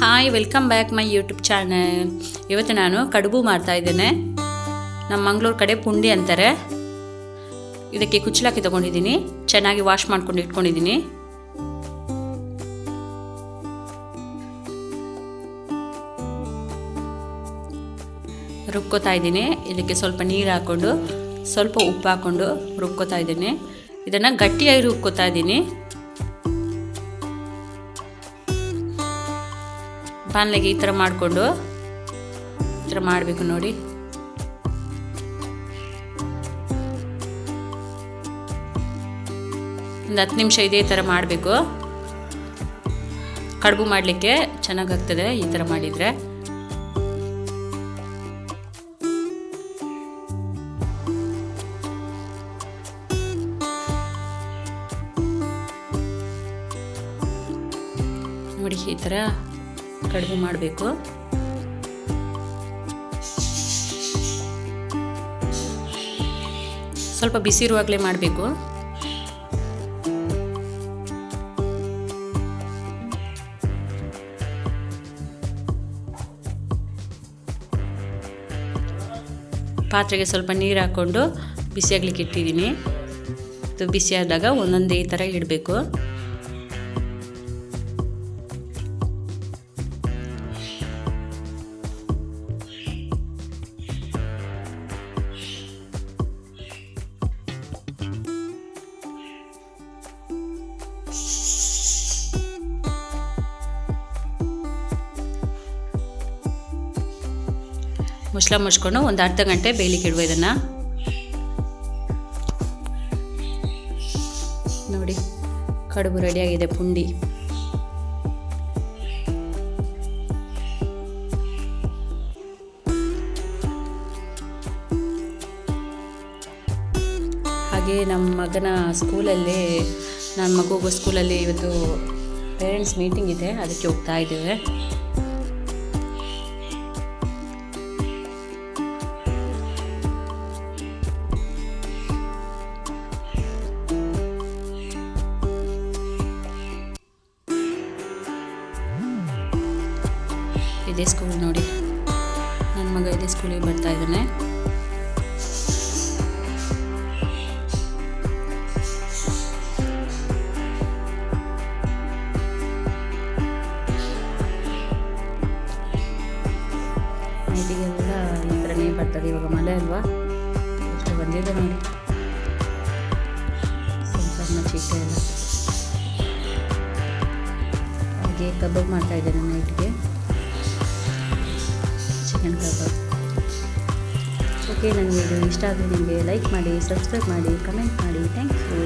Hi welcome back my YouTube channel ಇವತ್ತು ನಾನು ಕಡುಬು ಮಾಡ್ತಾ ಇದ್ದೇನೆ. ನಮ್ಮ ಮಂಗ್ಳೂರು ಕಡೆ ಪುಂಡಿ ಅಂತಾರೆ. ಇದಕ್ಕೆ ಕುಚ್ಚಲಾಕಿ ತಗೊಂಡಿದ್ದೀನಿ. ಚೆನ್ನಾಗಿ ವಾಶ್ ಮಾಡ್ಕೊಂಡು ಇಟ್ಕೊಂಡಿದ್ದೀನಿ. ರುಬ್ಕೋತಾ ಇದ್ದೀನಿ. ಇದಕ್ಕೆ ಸ್ವಲ್ಪ ನೀರು ಹಾಕ್ಕೊಂಡು ಸ್ವಲ್ಪ ಉಪ್ಪು ಹಾಕ್ಕೊಂಡು ರುಬ್ಕೋತಾ ಇದ್ದೀನಿ. ಇದನ್ನು ಗಟ್ಟಿಯಾಗಿ ರುಬ್ಕೋತಾ ಇದ್ದೀನಿ. ಬಾಣಲೆಗೆ ಈ ಥರ ಮಾಡಿಕೊಂಡು ಈ ಥರ ಮಾಡಬೇಕು ನೋಡಿ. ಒಂದು ಹತ್ತು ನಿಮಿಷ ಇದೇ ಥರ ಮಾಡಬೇಕು. ಕಡುಬು ಮಾಡಲಿಕ್ಕೆ ಚೆನ್ನಾಗಾಗ್ತದೆ ಈ ಥರ ಮಾಡಿದರೆ. ನೋಡಿ ಈ ಥರ ಕಡುಬು ಮಾಡಬೇಕು. ಸ್ವಲ್ಪ ಬಿಸಿ ಇರುವಾಗಲೇ ಮಾಡಬೇಕು. ಪಾತ್ರೆಗೆ ಸ್ವಲ್ಪ ನೀರು ಹಾಕ್ಕೊಂಡು ಬಿಸಿಯಾಗ್ಲಿಕ್ಕೆ ಇಟ್ಟಿದ್ದೀನಿ. ಅದು ಬಿಸಿ ಆದಾಗ ಒಂದೊಂದೇ ಥರ ಇಡಬೇಕು. ಮುಸ್ಲ ಮುಚ್ಕೊಂಡು ಒಂದು ಅರ್ಧ ಗಂಟೆ ಬೇಯಲಿಕ್ಕೆ ಇಡುವ ಇದನ್ನು ನೋಡಿ, ಕಡುಬು ರೆಡಿಯಾಗಿದೆ ಪುಂಡಿ. ಹಾಗೆ ನಮ್ಮ ಮಗನ ಸ್ಕೂಲಲ್ಲಿ, ನನ್ನ ಮಗುಗೂ ಸ್ಕೂಲಲ್ಲಿ ಇವತ್ತು ಪೇರೆಂಟ್ಸ್ ಮೀಟಿಂಗ್ ಇದೆ, ಅದಕ್ಕೆ ಹೋಗ್ತಾ ಇದ್ದೇವೆ. ಇದೇ ಸ್ಕೂಲ್ ನೋಡಿ. ನನ್ನ ಮಗ ಇದೇ ಸ್ಕೂಲಿಗೆ ಬರ್ತಾ ಇದ್ದಾನೆ. ನೈಟಿಗೆಲ್ಲ ಈ ಥರನೇ ಬರ್ತದೆ ಇವಾಗ ಮಳೆ ಅಲ್ವಾ? ಎಷ್ಟು ಬಂದಿದೆ ನೋಡಿ. ಸಣ್ಣ ಚಿಟ್ಟೆ ಎಲ್ಲ. ಹಾಗೆ ಕಬಾಬ್ ಮಾಡ್ತಾ ಇದ್ದೇನೆ ನೈಟ್ಗೆ ಕಬಾಬ್ ಓಕೆ ನನ್ನ ವಿಡಿಯೋ ಇಷ್ಟ ಆದರೆ ನಿಮಗೆ ಲೈಕ್ ಮಾಡಿ ಸಬ್ಸ್ಕ್ರೈಬ್ ಮಾಡಿ ಕಮೆಂಟ್ ಮಾಡಿ. Thank you